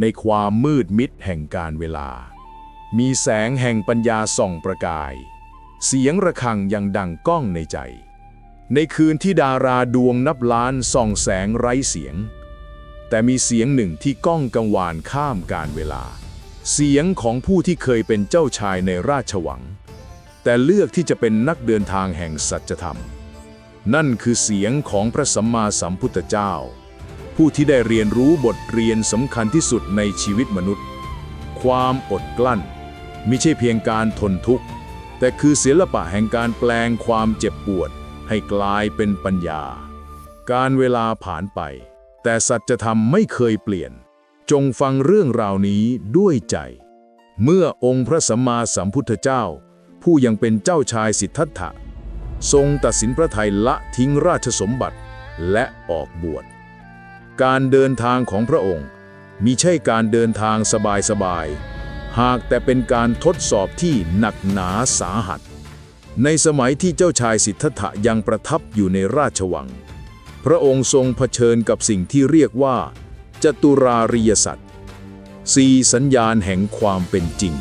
ในความมืดมิดแห่งการเวลา มีแสงแห่งปัญญาส่องประกาย เสียงระฆังยังดังก้องในใจ ในคืนที่ดาราดวงนับล้านส่องแสงไร้เสียง แต่มีเสียงหนึ่งที่ก้องกังวานข้ามการเวลา เสียงของผู้ที่เคยเป็นเจ้าชายในราชวัง แต่เลือกที่จะเป็นนักเดินทางแห่งสัจธรรม นั่นคือเสียงของพระสัมมาสัมพุทธเจ้า ผู้ที่ได้เรียนรู้บทเรียนสำคัญที่สุดในชีวิตมนุษย์ ความอดกลั้นไม่ใช่เพียงการทนทุกข์ แต่คือศิลปะแห่งการแปลงความเจ็บปวด ให้กลายเป็นปัญญา การเวลาผ่านไป แต่สัจธรรมไม่เคยเปลี่ยน จงฟังเรื่องราวนี้ด้วยใจ เมื่อองค์พระสัมมาสัมพุทธเจ้า ผู้ยังเป็นเจ้าชายสิทธัตถะทรงตัดสินพระไทัยละทิ้งราชสมบัติและออกบวช การเดินทางของพระองค์มิใช่การเดินทางสบายๆ หากแต่เป็นการทดสอบที่หนักหนาสาหัส ในสมัยที่เจ้าชายสิทธัตถะยังประทับอยู่ในราชวัง พระองค์ทรงเผชิญกับสิ่งที่เรียกว่า จตุราริยสัตว์สี่สัญญาณแห่งความเป็นจริง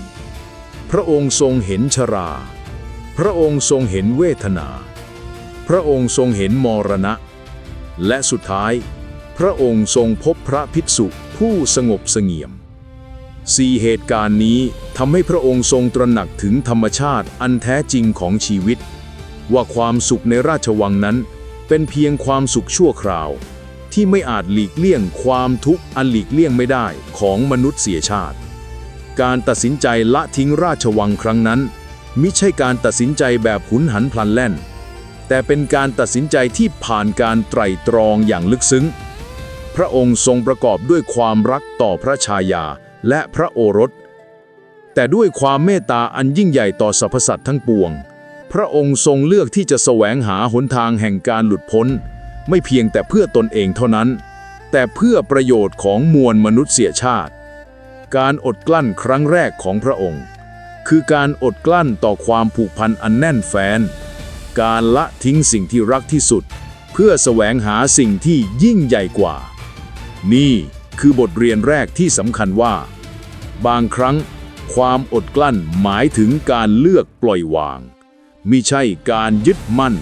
พระองค์ทรงเห็นชรา พระองค์ทรงเห็นเวทนา พระองค์ทรงเห็นมรณะ และสุดท้าย พระองค์ทรงพบพระภิกษุผู้สงบเสงี่ยมสี่เหตุการณ์นี้ทำให้พระองค์ทรงตระหนักถึงธรรมชาติอันแท้จริงของชีวิต ว่าความสุขในราชวังนั้น เป็นเพียงความสุขชั่วคราว ที่ไม่อาจหลีกเลี่ยงความทุกข์อันหลีกเลี่ยงไม่ได้ของมนุษย์เสียชาติ การตัดสินใจละทิ้งราชวังครั้งนั้น มิใช่การตัดสินใจแบบหุนหันพลันแล่น แต่เป็นการตัดสินใจที่ผ่านการไตร่ตรองอย่างลึกซึ้ง พระองค์ทรงประกอบด้วยความรักต่อพระชายาและพระโอรส แต่ด้วยความเมตตาอันยิ่งใหญ่ต่อสรรพสัตว์ทั้งปวง พระองค์ทรงเลือกที่จะแสวงหาหนทางแห่งการหลุดพ้น ไม่เพียงแต่เพื่อตนเองเท่านั้น แต่เพื่อประโยชน์ของมวลมนุษยชาติ การอดกลั้นครั้งแรกของพระองค์ คือการอดกลั้นต่อความผูกพันอันแน่นแฟ้นการละทิ้งสิ่งที่รักที่สุด เพื่อแสวงหาสิ่งที่ยิ่งใหญ่กว่า นี่คือบทเรียนแรกที่สำคัญว่า บางครั้ง ความอดกลั้นหมายถึงการเลือกปล่อยวางมิใช่การยึดมั่น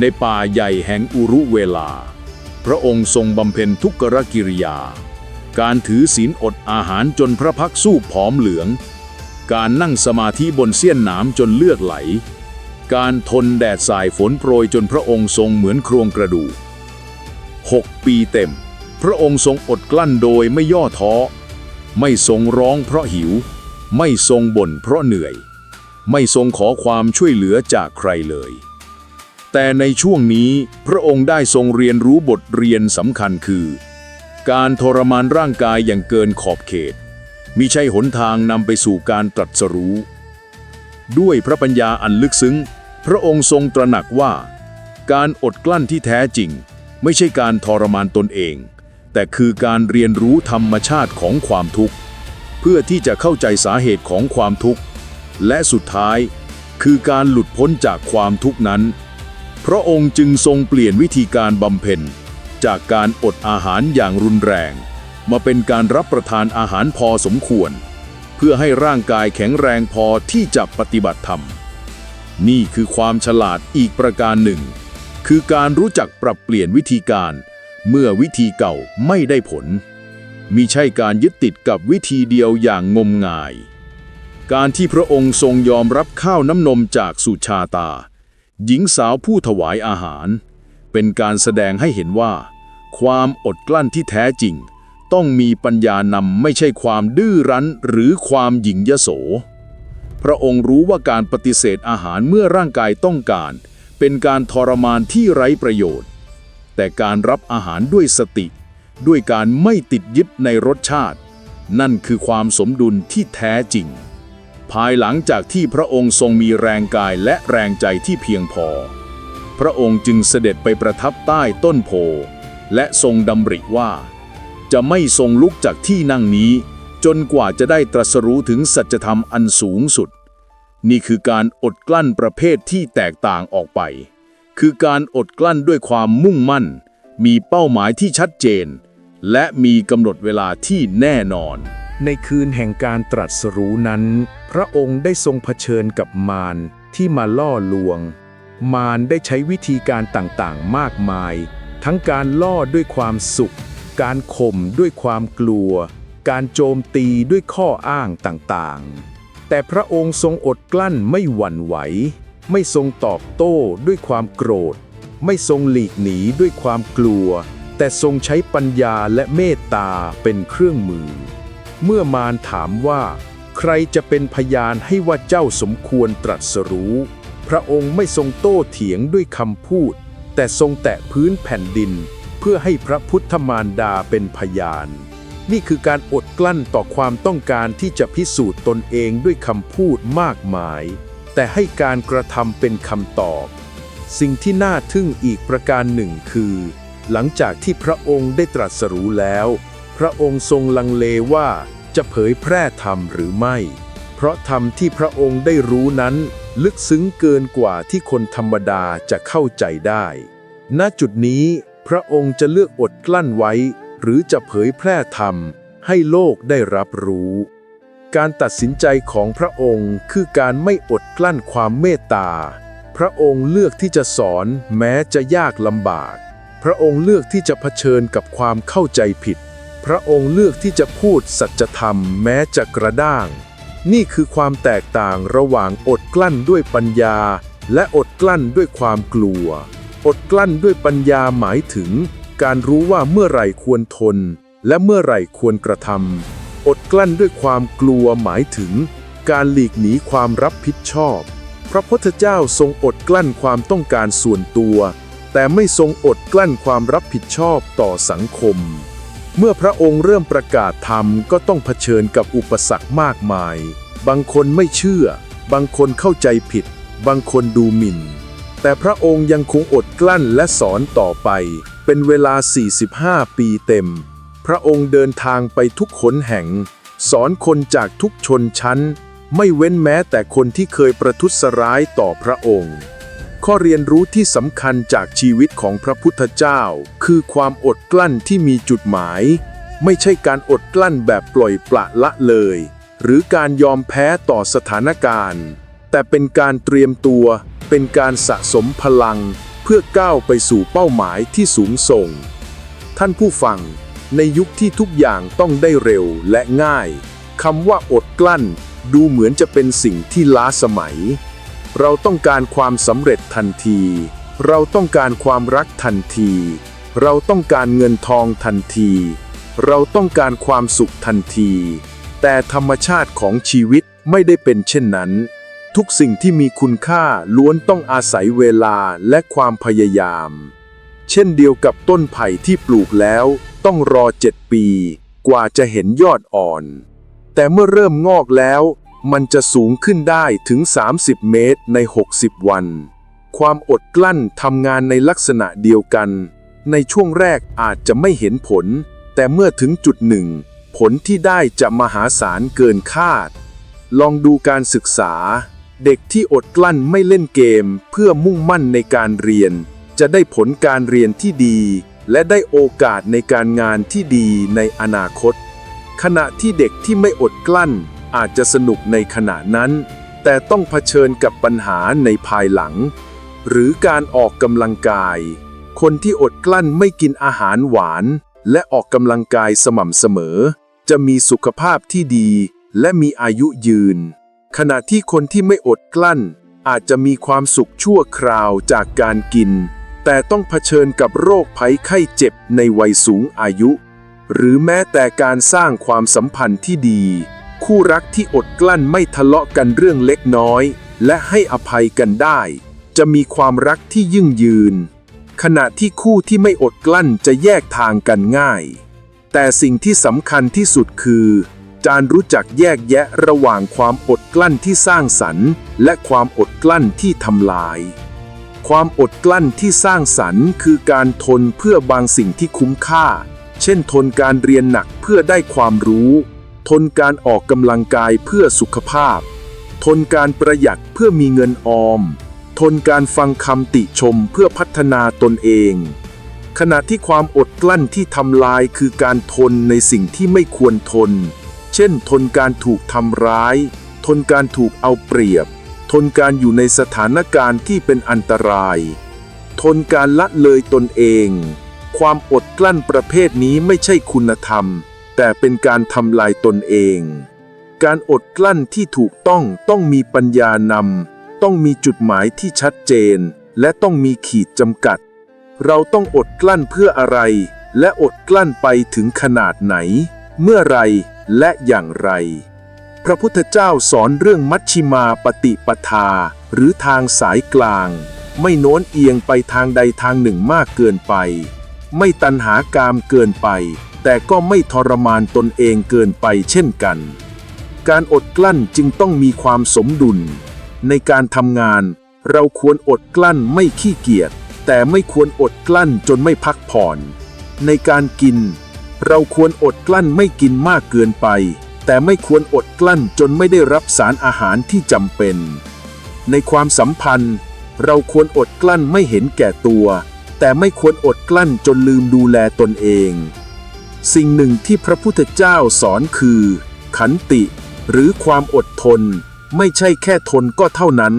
ในป่าใหญ่แห่งอุรุเวลา พระองค์ทรงบำเพ็ญทุกขกิริยา การถือศีลอดอาหารจนพระพักสู้ผอมเหลือง การนั่งสมาธิบนเสี้ยนหนามจนเลือดไหล การทนแดดสายฝนโปรยจนพระองค์ทรงเหมือนโครงกระดูกหกปีเต็ม พระองค์ทรงอดกลั้นโดยไม่ย่อท้อ ไม่ทรงร้องเพราะหิว ไม่ทรงบ่นเพราะเหนื่อย ไม่ทรงขอความช่วยเหลือจากใครเลย แต่ในช่วงนี้พระองค์ได้ทรงเรียนรู้บทเรียนสำคัญคือ การทรมานร่างกายอย่างเกินขอบเขตมิใช่หนทางนำไปสู่การตรัสรู้ ด้วยพระปัญญาอันลึกซึ้ง พระองค์ทรงตระหนักว่า การอดกลั้นที่แท้จริง ไม่ใช่การทรมานตนเอง แต่คือการเรียนรู้ธรรมชาติของความทุกข์ เพื่อที่จะเข้าใจสาเหตุของความทุกข์ และสุดท้าย คือการหลุดพ้นจากความทุกข์นั้น พระองค์จึงทรงเปลี่ยนวิธีการบำเพ็ญ จากการอดอาหารอย่างรุนแรง มาเป็นการรับประทานอาหารพอสมควร เพื่อให้ร่างกายแข็งแรงพอที่จะปฏิบัติธรรม นี่คือความฉลาดอีกประการหนึ่ง คือการรู้จักปรับเปลี่ยนวิธีการ เมื่อวิธีเก่าไม่ได้ผล มิใช่การยึดติดกับวิธีเดียวอย่างงมงาย การที่พระองค์ทรงยอมรับข้าวน้ำนมจากสุชาตา หญิงสาวผู้ถวายอาหาร เป็นการแสดงให้เห็นว่า ความอดกลั้นที่แท้จริง ต้องมีปัญญานำไม่ใช่ความดื้อรั้นหรือความหยิ่งยโส พระองค์รู้ว่าการปฏิเสธอาหารเมื่อร่างกายต้องการ เป็นการทรมานที่ไร้ประโยชน์ แต่การรับอาหารด้วยสติ ด้วยการไม่ติดยึดในรสชาติ นั่นคือความสมดุลที่แท้จริง ภายหลังจากที่พระองค์ทรงมีแรงกายและแรงใจที่เพียงพอ พระองค์จึงเสด็จไปประทับใต้ต้นโพ และทรงดำริว่า จะไม่ทรงลุกจากที่นั่งนี้ จนกว่าจะได้ตรัสรู้ถึงสัจธรรมอันสูงสุด นี่คือการอดกลั้นประเภทที่แตกต่างออกไป คือการอดกลั้นด้วยความมุ่งมั่น มีเป้าหมายที่ชัดเจน และมีกำหนดเวลาที่แน่นอน ในคืนแห่งการตรัสรู้นั้น พระองค์ได้ทรงเผชิญกับมารที่มาล่อลวง มารได้ใช้วิธีการต่างๆ มากมาย ทั้งการล่อด้วยความสุข การข่มด้วยความกลัว การโจมตีด้วยข้ออ้างต่างๆ แต่พระองค์ทรงอดกลั้นไม่หวั่นไหว ไม่ทรงตอบโต้ด้วยความโกรธ ไม่ทรงหลีกหนีด้วยความกลัว แต่ทรงใช้ปัญญาและเมตตาเป็นเครื่องมือ เมื่อมารถามว่า ใครจะเป็นพยานให้ว่าเจ้าสมควรตรัสรู้ พระองค์ไม่ทรงโต้เถียงด้วยคำพูด แต่ทรงแตะพื้นแผ่นดิน เพื่อให้พระพุทธมารดาเป็นพยาน นี่คือการอดกลั้นต่อความต้องการที่จะพิสูจน์ตนเองด้วยคำพูดมากมาย แต่ให้การกระทำเป็นคำตอบ สิ่งที่น่าทึ่งอีกประการหนึ่งคือ หลังจากที่พระองค์ได้ตรัสรู้แล้ว พระองค์ทรงลังเลว่าจะเผยแพร่ธรรมหรือไม่ เพราะธรรมที่พระองค์ได้รู้นั้น ลึกซึ้งเกินกว่าที่คนธรรมดาจะเข้าใจได้ ณจุดนี้พระองค์จะเลือกอดกลั้นไว้ หรือจะเผยแพร่ธรรมให้โลกได้รับรู้ การตัดสินใจของพระองค์คือการไม่อดกลั้นความเมตตา พระองค์เลือกที่จะสอนแม้จะยากลำบาก พระองค์เลือกที่จะเผชิญกับความเข้าใจผิด พระองค์เลือกที่จะพูดสัจธรรมแม้จะกระด้าง นี่คือความแตกต่างระหว่างอดกลั้นด้วยปัญญา และอดกลั้นด้วยความกลัว อดกลั้นด้วยปัญญาหมายถึง การรู้ว่าเมื่อไหร่ควรทน และเมื่อไหร่ควรกระทำ อดกลั้นด้วยความกลัวหมายถึง การหลีกหนีความรับผิดชอบ พระพุทธเจ้าทรงอดกลั้นความต้องการส่วนตัว แต่ไม่ทรงอดกลั้นความรับผิดชอบต่อสังคม เมื่อพระองค์เริ่มประกาศธรรมก็ต้องเผชิญกับอุปสรรคมากมาย บางคนไม่เชื่อ บางคนเข้าใจผิด บางคนดูหมิ่น แต่พระองค์ยังคงอดกลั้นและสอนต่อไป เป็นเวลา 45 ปีเต็ม พระองค์เดินทางไปทุกขนแห่ง สอนคนจากทุกชนชั้น ไม่เว้นแม้แต่คนที่เคยประทุษร้ายต่อพระองค์ ข้อเรียนรู้ที่สำคัญจากชีวิตของพระพุทธเจ้า คือความอดกลั้นที่มีจุดหมาย ไม่ใช่การอดกลั้นแบบปล่อยปละละเลย หรือการยอมแพ้ต่อสถานการณ์ แต่เป็นการเตรียมตัว เป็นการสะสมพลัง เพื่อก้าวไปสู่เป้าหมายที่สูงส่ง ท่านผู้ฟัง ในยุคที่ทุกอย่างต้องได้เร็วและง่ายคำว่าอดกลั้น ดูเหมือนจะเป็นสิ่งที่ล้าสมัย เราต้องการความสำเร็จทันที เราต้องการความรักทันที เราต้องการเงินทองทันที เราต้องการความสุขทันที แต่ธรรมชาติของชีวิตไม่ได้เป็นเช่นนั้น ทุกสิ่งที่มีคุณค่าล้วนต้องอาศัยเวลาและความพยายาม เช่นเดียวกับต้นไผ่ที่ปลูกแล้วต้องรอเจ็ดปี กว่าจะเห็นยอดอ่อน แต่เมื่อเริ่มงอกแล้ว มันจะสูงขึ้นได้ถึง 30 เมตรใน 60 วัน ความอดกลั้นทำงานในลักษณะเดียวกัน ในช่วงแรกอาจจะไม่เห็นผล แต่เมื่อถึงจุดหนึ่ง ผลที่ได้จะมหาศาลเกินคาด ลองดูการศึกษา เด็กที่อดกลั้นไม่เล่นเกมเพื่อมุ่งมั่นในการเรียน จะได้ผลการเรียนที่ดี และได้โอกาสในการงานที่ดีในอนาคต ขณะที่เด็กที่ไม่อดกลั้นอาจจะสนุกในขณะนั้น แต่ต้องเผชิญกับปัญหาในภายหลัง หรือการออกกำลังกาย คนที่อดกลั้นไม่กินอาหารหวาน และออกกำลังกายสม่ำเสมอ จะมีสุขภาพที่ดี และมีอายุยืน ขณะที่คนที่ไม่อดกลั้นอาจจะมีความสุขชั่วคราวจากการกิน แต่ต้องเผชิญกับโรคภัยไข้เจ็บในวัยสูงอายุ หรือแม้แต่การสร้างความสัมพันธ์ที่ดี คู่รักที่อดกลั้นไม่ทะเลาะกันเรื่องเล็กน้อย และให้อภัยกันได้ จะมีความรักที่ยิ่งยืน ขณะที่คู่ที่ไม่อดกลั้นจะแยกทางกันง่าย แต่สิ่งที่สำคัญที่สุดคือการรู้จักแยกแยะระหว่างความอดกลั้นที่สร้างสรรค์ และความอดกลั้นที่ทำลาย ความอดกลั้นที่สร้างสรรค์ คือการทนเพื่อบางสิ่งที่คุ้มค่า เช่นทนการเรียนหนักเพื่อได้ความรู้ ทนการออกกำลังกายเพื่อสุขภาพ ทนการประหยัดเพื่อมีเงินออม ทนการฟังคำติชมเพื่อพัฒนาตนเอง ขณะที่ความอดกลั้นที่ทำลายคือการทนในสิ่งที่ไม่ควรทน เช่น ทนการถูกทำร้าย ทนการถูกเอาเปรียบ ทนการอยู่ในสถานการณ์ที่เป็นอันตราย ทนการละเลยตนเอง ความอดกลั้นประเภทนี้ไม่ใช่คุณธรรม แต่เป็นการทำลายตนเอง การอดกลั้นที่ถูกต้องต้องมีปัญญานำต้องมีจุดหมายที่ชัดเจน และต้องมีขีดจำกัด เราต้องอดกลั้นเพื่ออะไร และอดกลั้นไปถึงขนาดไหน เมื่อไรและอย่างไร พระพุทธเจ้าสอนเรื่องมัชชิมาปฏิปทา หรือทางสายกลาง ไม่โน้นเอียงไปทางใดทางหนึ่งมากเกินไป ไม่ตันหากามเกินไป แต่ก็ไม่ทรมานตนเองเกินไปเช่นกัน การอดกลั้นจึงต้องมีความสมดุล ในการทำงาน เราควรอดกลั้นไม่ขี้เกียจแต่ไม่ควรอดกลั้นจนไม่พักผ่อน ในการกิน เราควรอดกลั้นไม่กินมากเกินไป แต่ไม่ควรอดกลั้นจนไม่ได้รับสารอาหารที่จำเป็น ในความสัมพันธ์ เราควรอดกลั้นไม่เห็นแก่ตัว แต่ไม่ควรอดกลั้นจนลืมดูแลตนเอง สิ่งหนึ่งที่พระพุทธเจ้าสอนคือ ขันติ หรือความอดทน ไม่ใช่แค่ทนก็เท่านั้น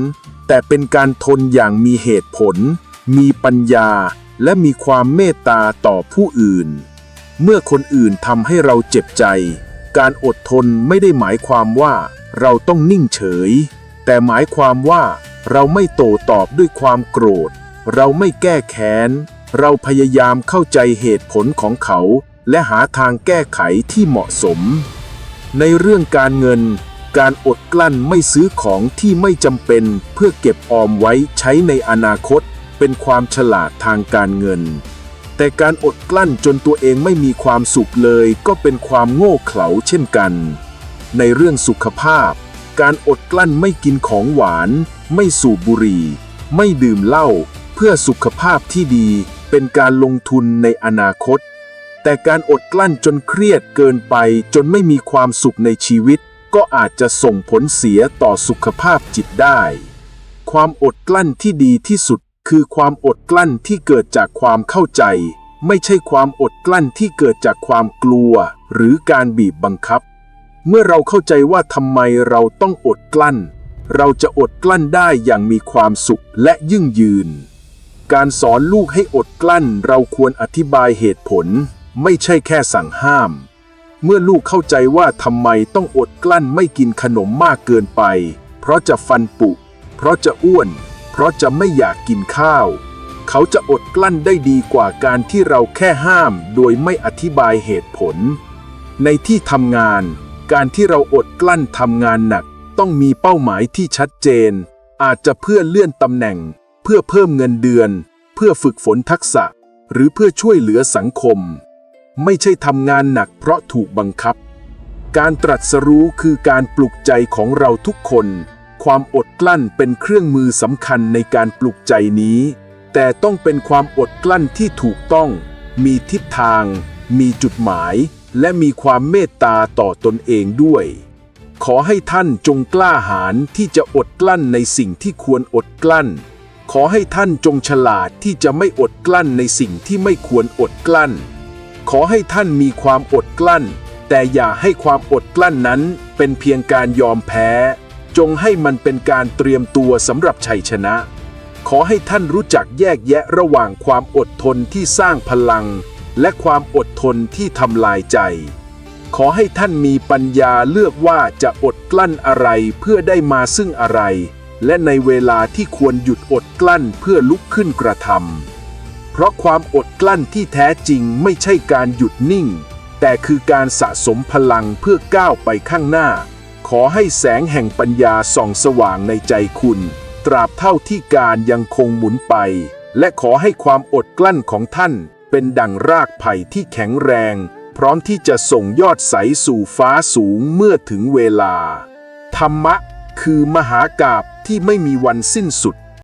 แต่เป็นการทนอย่างมีเหตุผล มีปัญญา และมีความเมตตาต่อผู้อื่น เมื่อคนอื่นทำให้เราเจ็บใจ การอดทนไม่ได้หมายความว่าเราต้องนิ่งเฉย แต่หมายความว่าเราไม่โต้ตอบด้วยความโกรธ เราไม่แก้แค้น เราพยายามเข้าใจเหตุผลของเขา และหาทางแก้ไขที่เหมาะสม ในเรื่องการเงิน การอดกลั้นไม่ซื้อของที่ไม่จำเป็นเพื่อเก็บออมไว้ใช้ในอนาคต เป็นความฉลาดทางการเงิน แต่การอดกลั้นจนตัวเองไม่มีความสุขเลยก็เป็นความโง่เขลาเช่นกัน ในเรื่องสุขภาพ การอดกลั้นไม่กินของหวาน ไม่สูบบุหรี่ ไม่ดื่มเหล้าเพื่อสุขภาพที่ดี เป็นการลงทุนในอนาคต แต่การอดกลั้นจนเครียดเกินไปจนไม่มีความสุขในชีวิต ก็อาจจะส่งผลเสียต่อสุขภาพจิตได้ ความอดกลั้นที่ดีที่สุด คือความอดกลั้นที่เกิดจากความเข้าใจ ไม่ใช่ความอดกลั้นที่เกิดจากความกลัว หรือการบีบบังคับ เมื่อเราเข้าใจว่าทำไมเราต้องอดกลั้น เราจะอดกลั้นได้อย่างมีความสุขและยิ่งยืน การสอนลูกให้อดกลั้นเราควรอธิบายเหตุผล ไม่ใช่แค่สั่งห้าม เมื่อลูกเข้าใจว่าทำไมต้องอดกลั้นไม่กินขนมมากเกินไป เพราะจะฟันปุเพราะจะอ้วน เพราะจะไม่อยากกินข้าว เขาจะอดกลั้นได้ดีกว่าการที่เราแค่ห้ามโดยไม่อธิบายเหตุผล ในที่ทำงาน การที่เราอดกลั้นทำงานหนัก ต้องมีเป้าหมายที่ชัดเจน อาจจะเพื่อเลื่อนตำแหน่ง เพื่อเพิ่มเงินเดือน เพื่อฝึกฝนทักษะ หรือเพื่อช่วยเหลือสังคม ไม่ใช่ทำงานหนักเพราะถูกบังคับ การตรัสรู้คือการปลุกใจของเราทุกคน ความอดกลั้นเป็นเครื่องมือสำคัญในการปลุกใจนี้ แต่ต้องเป็นความอดกลั้นที่ถูกต้อง มีทิศทาง มีจุดหมาย และมีความเมตตาต่อตนเองด้วย ขอให้ท่านจงกล้าหาญที่จะอดกลั้นในสิ่งที่ควรอดกลั้น ขอให้ท่านจงฉลาดที่จะไม่อดกลั้นในสิ่งที่ไม่ควรอดกลั้น ขอให้ท่านมีความอดกลั้น แต่อย่าให้ความอดกลั้นนั้นเป็นเพียงการยอมแพ้ จงให้มันเป็นการเตรียมตัวสำหรับชัยชนะ ขอให้ท่านรู้จักแยกแยะระหว่างความอดทนที่สร้างพลัง และความอดทนที่ทำลายใจ ขอให้ท่านมีปัญญาเลือกว่าจะอดกลั้นอะไรเพื่อได้มาซึ่งอะไร และในเวลาที่ควรหยุดอดกลั้นเพื่อลุกขึ้นกระทำเพราะความอดกลั้นที่แท้จริงไม่ใช่การหยุดนิ่ง แต่คือการสะสมพลังเพื่อก้าวไปข้างหน้า อให้แสงแห่งปัญญาส่องสว่างในใจคุณ ตราบเท่าที่การยังคงหมุนไป และขอให้ความอดกลั้นของท่านเป็นดังรากไผ่ที่แข็งแรง พร้อมที่จะส่งยอดใสสู่ฟ้าสูงเมื่อถึงเวลา ธรรมะคือมหากาบที่ไม่มีวันสิ้นสุด